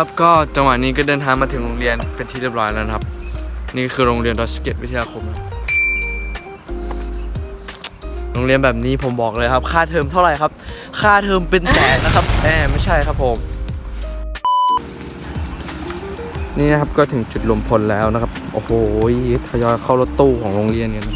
เอาละครับ ก็จังหวะนี้ก็เดินทางมาถึงโรงเรียนเป็นที่เรียบร้อยแล้วนะครับ นี่คือโรงเรียนดอสเกตวิทยาคม โรงเรียนแบบนี้ผมบอกเลยครับ ค่าเทอมเท่าไหร่ครับ ค่าเทอมเป็นแสนนะครับแหมไม่ใช่ครับผม นี่นะครับก็ถึงจุดรวมพลแล้วนะครับ โอ้โหทยอยเข้ารถตู้ของโรงเรียนกัน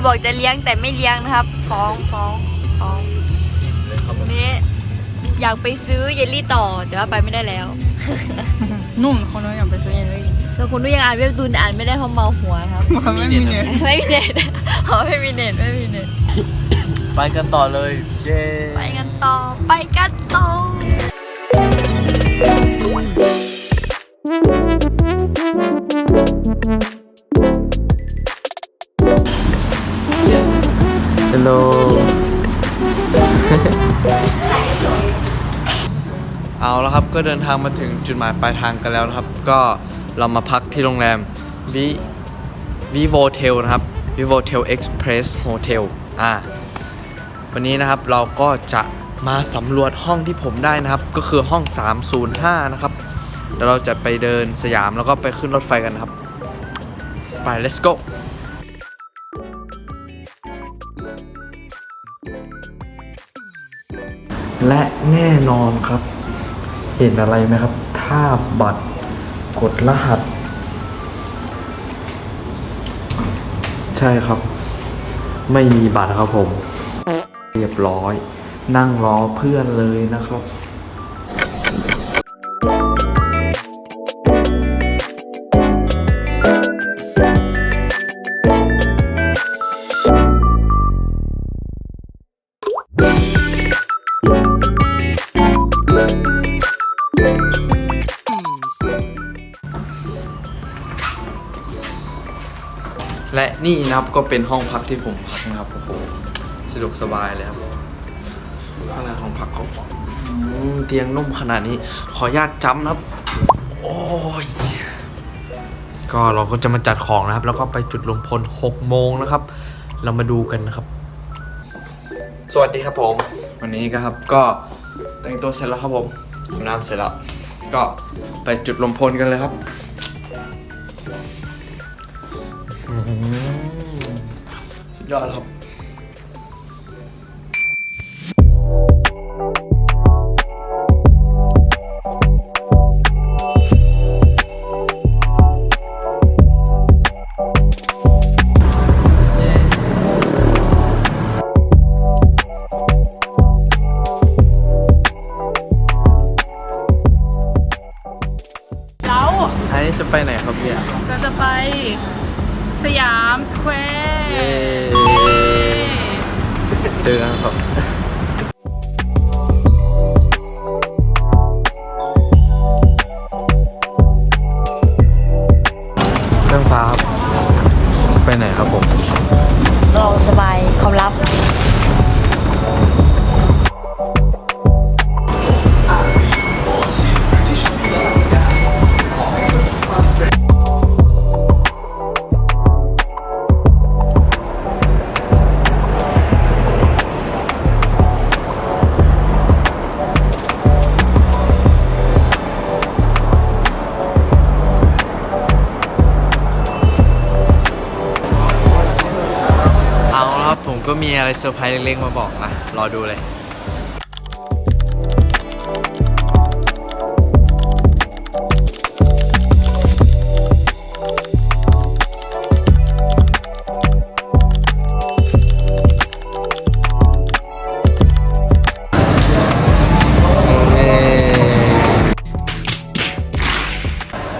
คนบอกจะเลี้ยงแต่ไม่เลี้ยงนะครับ ฟ้องฟ้องฟ้องวันนี้อยากไปซื้อเยลลี่ต่อ แต่ว่าไปไม่ได้แล้วนุ่มคนน้อยอยากไปซื้อเยลลี่ส่วนคนนู้นยังอ่านเว็บตูนแต่อ่านไม่ได้เพราะเมาหัวครับ ไม่มีเน็ตไม่มีเน็ตอ๋อไม่มีเน็ตไม่มีเน็ตไปกันต่อเลย เย้ไปกันต่อไปกันต่อฮั แล้วครับ ก็เดินทางมาถึงจุดหมายปลายทางกันแล้วนะครับ ก็เรามาพักที่โรงแรมวิวิโวเทลนะครับวิโวเทลเอ็กซ์เพรสโฮเทลอ่าวันนี้นะครับเราก็จะมาสำรวจห้องที่ผมได้นะครับ ก็คือห้อง 305 นะครับเดี๋ยวเราจะไปเดินสยามแล้วก็ไปขึ้นรถไฟกันครับ ไป let's go และแน่นอนครับ เห็นอะไรไหมครับ ถ้าบัตรกดรหัส ใช่ครับ ไม่มีบัตรครับผม เรียบร้อย นั่งรอเพื่อนเลยนะครับ และนี่นะครับก็เป็นห้องพักที่ผมพักนะครับโอ้โหสะดวกสบายเลยครับข้างในห้องพักก็อืมเตียงนุ่มขนาดนี้ ขออนุญาตจำนะครับ โอ้ยก็เราก็จะมาจัดของนะครับ แล้วก็ไปจุดรวมพล6โมงนะครับ เรามาดูกันนะครับ สวัสดีครับผม วันนี้ก็ครับก็แต่งตัวเสร็จแล้วครับผมอาบน้ำเสร็จแล้ว ก็ไปจุดรวมพลกันเลยครับ ยอดครับ สยามสแควร์เย้เจอกันครับ มก็มีอะไรเซอร์ไพรส์เล็กๆมาบอกนะ รอดูเลย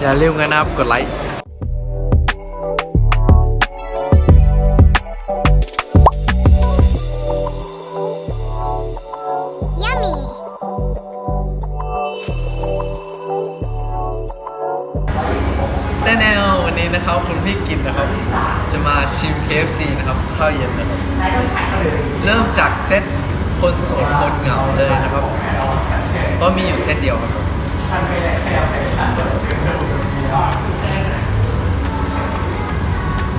อย่าลืมกันนะครับ กดไลค์ ซตคนโสดคนเหงาเลยนะครับ ก็มีอยู่เซตเดียวครับผม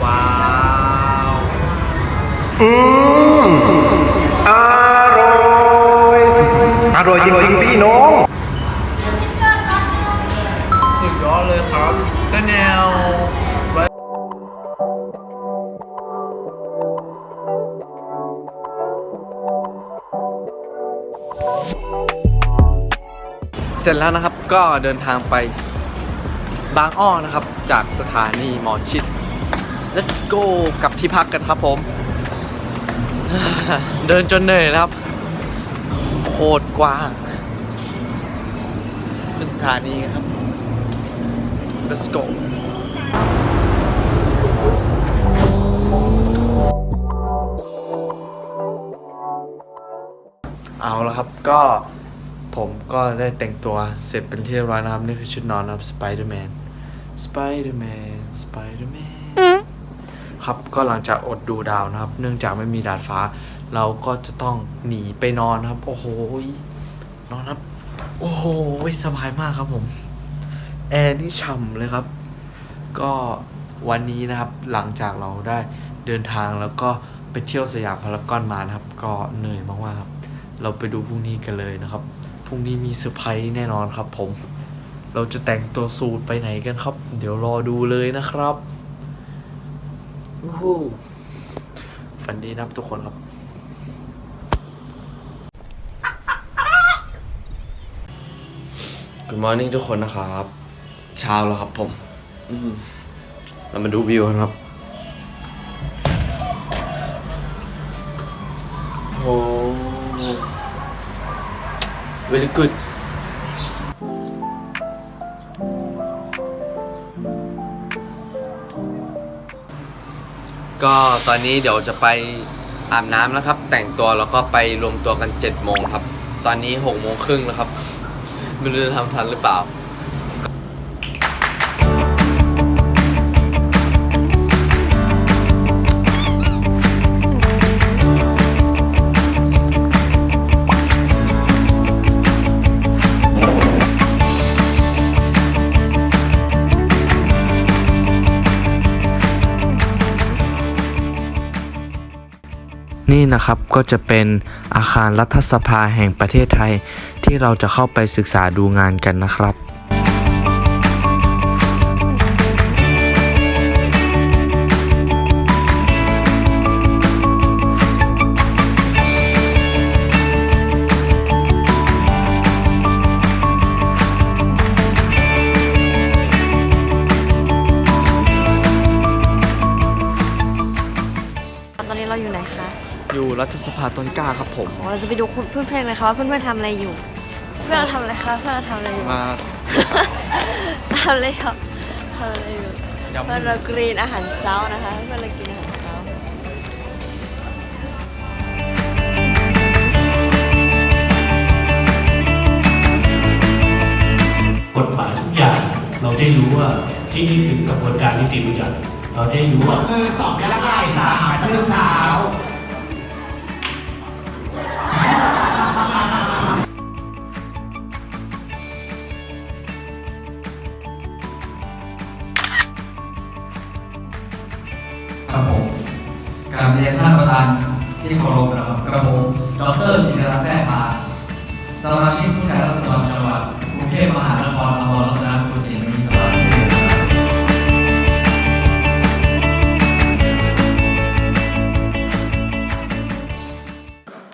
ว้าวอร่อยอร่อยจริงๆพี่น้องสุดยอดเลยครับแต่แนว เสร็จแล้วนะครับก็เดินทางไปบางอ้อนะครับ จากสถานีหมอชิด let's go กับที่พักกันครับผม เดินจนเหนื่อยครับ โคตรกว้างเป็นสถานีครับ let's go เอาละครับก็ ผมก็ได้แต่งตัวเสร็จเป็นที่เรียบร้อยนะครับ นี่คือชุดนอนนะครับ Spider-Man Spider-Man Spider-Man ครับก็หลังจากอดดูดาวนะครับ เนื่องจากไม่มีดาดฟ้า เราก็จะต้องหนีไปนอนนะครับ โอ้โหนอนครับ โอ้โหสบายมากครับผม แอร์นี่ฉ่ำเลยครับ ก็วันนี้นะครับหลังจากเราได้เดินทางแล้วก็ไปเที่ยวสยามพารากอนมานะครับ ก็เหนื่อยมากๆครับ เราไปดูพรุ่งนี้กันเลยนะครับ รุ่งนี้มีเซอร์ไพรส์แน่นอนครับผม เราจะแต่งตัวสูทไปไหนกันครับ เดี๋ยวรอดูเลยนะครับวู้ฮู้ฝันดีนะครับทุกคนครับ Good morning ทุกคนนะครับ เช้าแล้วครับผม อืมเรามาดูวิวกันครับโอ้ very good ก็ตอนนี้เดี๋ยวจะไปอาบน้ำแล้วครับ แต่งตัวแล้วก็ไปรวมตัวกัน7จ็ดโมงครับ ตอนนี้6กโมงครึ่งแล้วครับ ไม่รู้จะทำทันหรือเปล่า นี่นะครับก็จะเป็นอาคารรัฐสภาแห่งประเทศไทย ที่เราจะเข้าไปศึกษาดูงานกันนะครับ รัฐสภาต้นกล้าครับผมเราจะไปดูเพื่อนเพลงเลยค่ะว่าเพื่อนๆทำอะไรอยู่ เพื่อนเราทำอะไรคะเพื่อนเราทำอะไรอยู่มาทำอะไรครับทำอะไรอยู่ยำเพื่อนเรากรีนอาหารเช้านะคะ เพื่อนเรากินอาหารเช้ากฎหมายทุกอย่างเราได้รู้ว่าที่นี่คือกระบวนการนิติบัญญัติเราได้รู้ว่าคือสอบยากได้สามมาทืบเท้า ธานที่เคารพนะครับกระผมดรกิติรัตน์แท้มาสมาชิกผู้แทนราษฎรจังหวัดกรุงเทพมหานครอมรรัตนกุศิมณีตลาด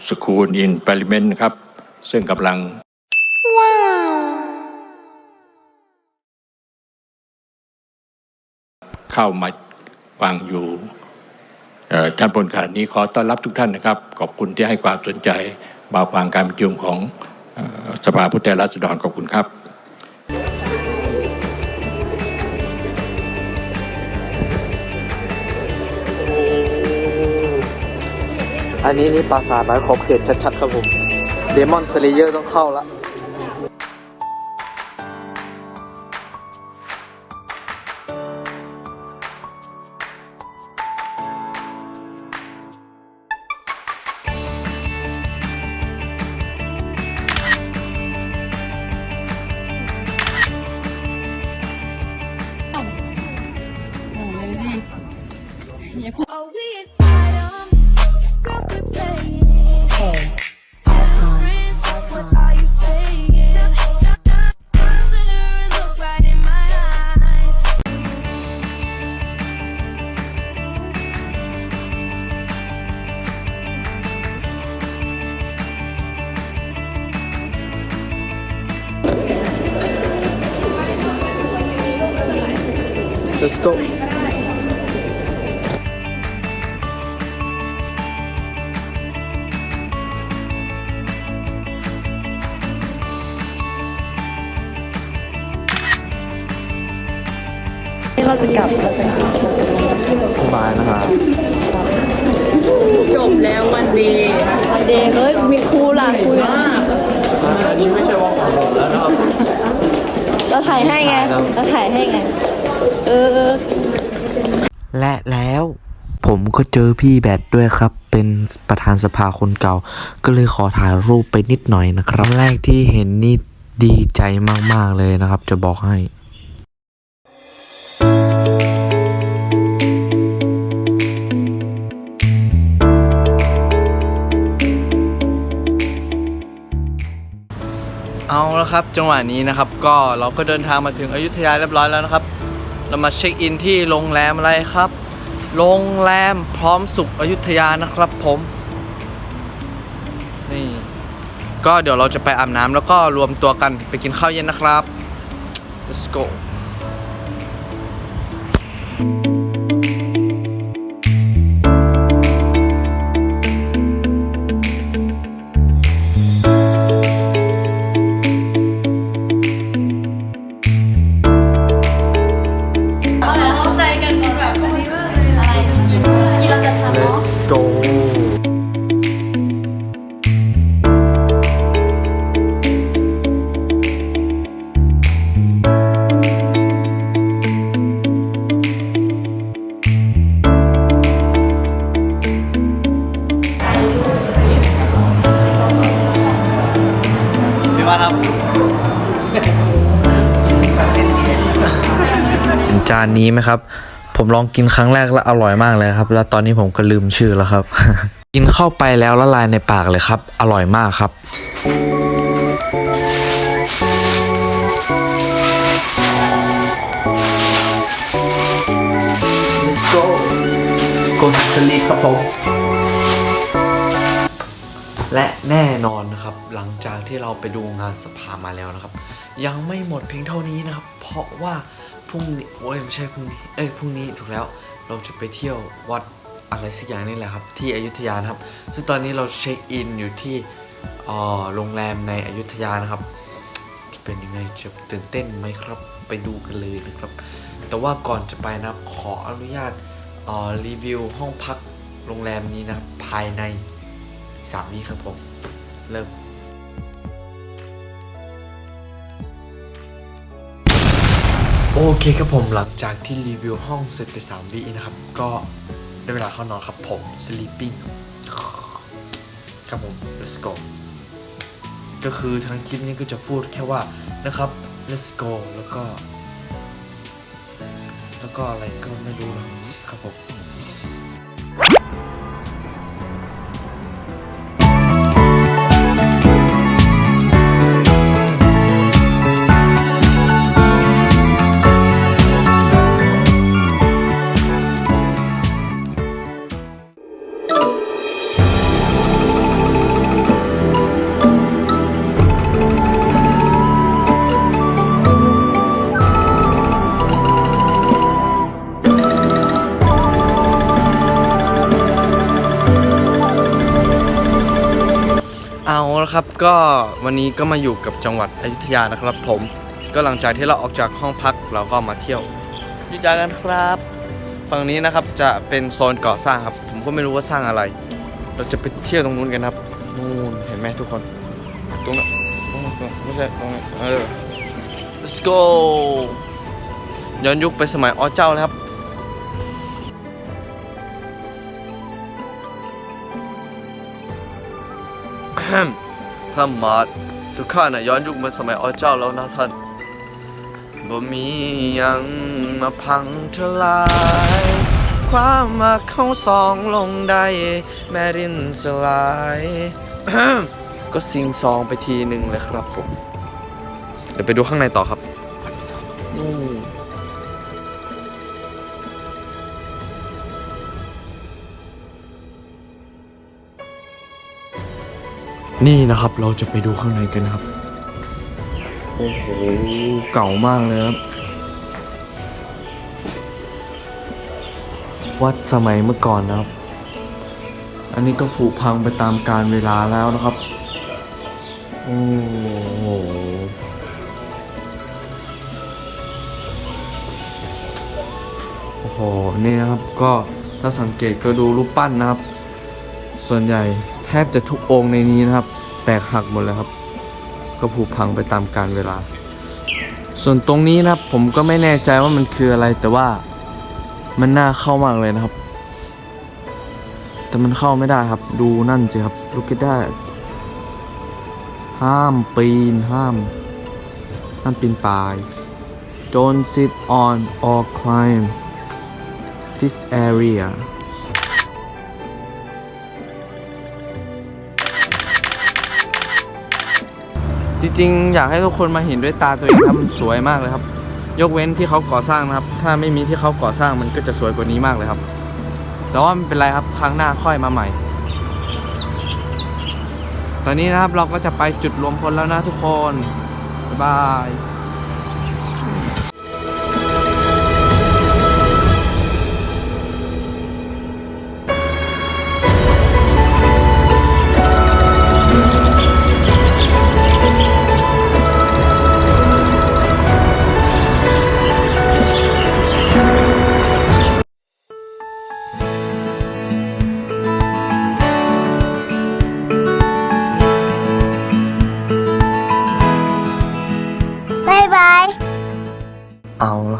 สคูลอิน p ปริเมนต์ครับ ซึ่งกำลังเข้ามาฟังอยู่ ท่านบนขานี้ขอต้อนรับทุกท่านนะครับ ขอบคุณที่ให้ความสนใจมาฟังการประชุมของสภาผู้แทนราษฎรขอบคุณครับอันนี้นี่ปราสาทหมายขอบเขตชัดๆครับผม เดมอนสเลเยอร์ต้องเข้าละ go เราจะกลับเราจะกลับสบายนะครับจบแล้ววันดีวันเดย์เฮ้ยมีครูล่ะคุยนะอันนี้ไม่ใช่ว่าของผมแล้วนะครับเราถ่ายให้ไงเราถ่ายให้ไง เออเออ และแล้ว ผมก็เจอพี่แบดด้วยครับ เป็นประธานสภาคนเก่า ก็เลยขอถ่ายรูปไปนิดหน่อยนะครับแรกที่เห็นนี่ดีใจมาก ๆ เลยนะครับ จะบอกให้เอาละครับ จังหวะนี้นะครับ ก็เราก็เดินทางมาถึงอยุธยาเรียบร้อยแล้วนะครับ เรามาเช็คอินที่โรงแรมอะไรครับ โรงแรมพร้อมสุขอยุธยานะครับผม นี่ ก็เดี๋ยวเราจะไปอาบน้ำแล้วก็รวมตัวกันไปกินข้าวเย็นนะครับ let's go นี้ไหมครับ ผมลองกินครั้งแรกแล้วอร่อยมากเลยครับ แล้วตอนนี้ผมก็ลืมชื่อแล้วครับ กินเข้าไปแล้วละลายในปากเลยครับ อร่อยมากครับ let's go go to sleep ครับผมและแน่นอนนะครับ หลังจากที่เราไปดูงานสภามาแล้วนะครับ ยังไม่หมดเพียงเท่านี้นะครับ เพราะว่า พรุ่งนี้โอ้ยไม่ใช่พรุ่งนี้เอ้ยพรุ่งนี้ถูกแล้วเราจะไปเที่ยววัดอะไรสักอย่างนี่แหละครับที่อยุธยานะครับ ซึ่งตอนนี้เราเช็คอินอยู่ที่โรงแรมในอยุธยานะครับ จะเป็นยังไงจะตื่นเต้นไหมครับไปดูกันเลยนะครับ แต่ว่าก่อนจะไปนะครับขออนุญาตรีวิวห้องพักโรงแรมนี้นะครับภายใน3วิครับผมเริ่ม โอเคครับผมหลังจากที่รีวิวห้องเสร็จไป3วินะครับ ก็ได้เวลาเข้านอนครับผม sleeping ครับผม let's go ก็คือทั้งคลิปนี้ก็จะพูดแค่ว่านะครับ let's go แล้วก็ แล้วก็อะไรก็ไม่รู้ครับผม เอาละครับก็วันนี้ก็มาอยู่กับจังหวัดอยุธยานะครับ ผม ก็หลังจากที่เราออกจากห้องพักเราก็มาเที่ยวอยุธยากันครับ ฝั่งนี้นะครับจะเป็นโซนก่อสร้างครับ ผมก็ไม่รู้ว่าสร้างอะไร เราจะไปเที่ยวตรงนู้นกันครับนู่นเห็นไหมทุกคน ตรงนั้นตรงนั้นไม่ใช่ตรงนั้นเออ let's go ย้อนยุคไปสมัยอ้อเจ้าเลยครับ ท่านมาดทุกข้าน่ะย้อนยุคมาสมัยอ้อเจ้าแล้วนะท่านบ่มีหยังมาพังทลาย ความมาเข้าสองลงได้แม่ดินสลาย ก็ซิงซองไปทีหนึ่งเลยครับผม เดี๋ยวไปดูข้างในต่อครับ นี่นะครับเราจะไปดูข้างในกันนะครับ โอ้โห เก่ามากเลยครับ วัดสมัยเมื่อก่อนนะครับ อันนี้ก็ผุพังไปตามกาลเวลาแล้วนะครับ โอ้โหโอ้โหนี่นะครับก็ถ้าสังเกตก็ดูรูปปั้นนะครับ ส่วนใหญ่ แทบจะทุกองค์ในนี้นะครับ แตกหักหมดเลยครับ ก็ผุพังไปตามกาลเวลา ส่วนตรงนี้นะครับ ผมก็ไม่แน่ใจว่ามันคืออะไรแต่ว่ามันน่าเข้ามากเลยนะครับ แต่มันเข้าไม่ได้ครับ ดูนั่นสิครับ look at that ห้ามปีนห้าม ห้ามปีนป่าย don't sit on or climb this area จริงๆ อยากให้ทุกคนมาเห็นด้วยตาตัวเองครับมันสวยมากเลยครับ ยกเว้นที่เขาก่อสร้างนะครับ ถ้าไม่มีที่เขาก่อสร้างมันก็จะสวยกว่านี้มากเลยครับ แต่ว่าไม่เป็นไรครับครั้งหน้าค่อยมาใหม่ ตอนนี้นะครับเราก็จะไปจุดรวมพลแล้วนะทุกคน บ๊ายบาย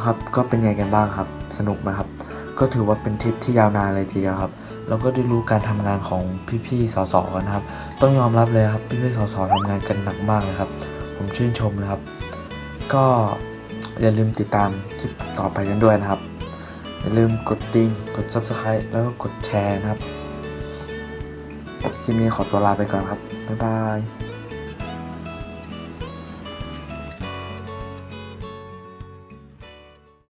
ครับก็เป็นไงกันบ้างครับ สนุกไหมครับ ก็ถือว่าเป็นทริปที่ยาวนานเลยทีเดียวครับเราก็ได้รู้การทำงานของพี่ๆสสกันนะครับ ต้องยอมรับเลยครับพี่ๆสสทำงานกันหนักมากเลยครับ ผมชื่นชมเลยครับ ก็อย่าลืมติดตามคลิปต่อไปกันด้วยนะครับ อย่าลืมกดดิ่งกด subscribe แล้วก็กดแชร์นะครับคลิปนี้ขอตัวลาไปก่อนครับบ๊ายบาย